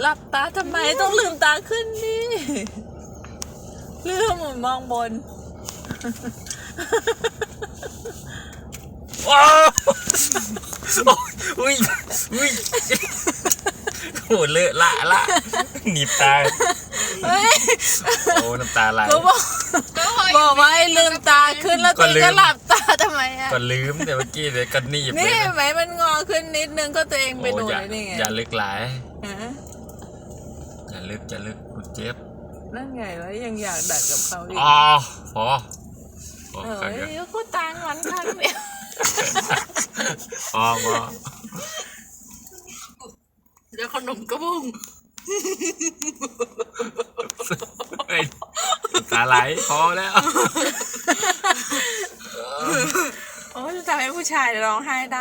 หลับตาทำไมต้องลืมตาขึ้นนี่ลืมมองบนว้าวอุ้ยอุ้ยโอ้เลอะละละหนีบตาเฮ้ยโอ้น้ำตาไหลก็บอกก็พอบอกว่าให้ลืมตาขึ้นแล้วก็ตัวเองลืมก็หลับตาทำไมอะก็ลืมแต่เมื่อกี้เลยก็หนีบเลนี่ยเห็นไหมมันงอขึ้นนิดนึงก็ตัวเองไปโอ้โดนอย่าเลยนี่ไงอย่าลึกหลาย ฮะอย่าลึกอย่าลึกกูเจ็บนั่นไงแล้วยังอยากดัดกับเขาอีกอ๋อพอพอเออครั้งเดียวเดี๋ยวกูตางอนครั้งเดียวพอพอเดี๋ยวขนมกระบุงเฮ้ยน้ำตาไหลพอแล้วโอ้ยจะทำให้ผู้ชายร้องไห้ได้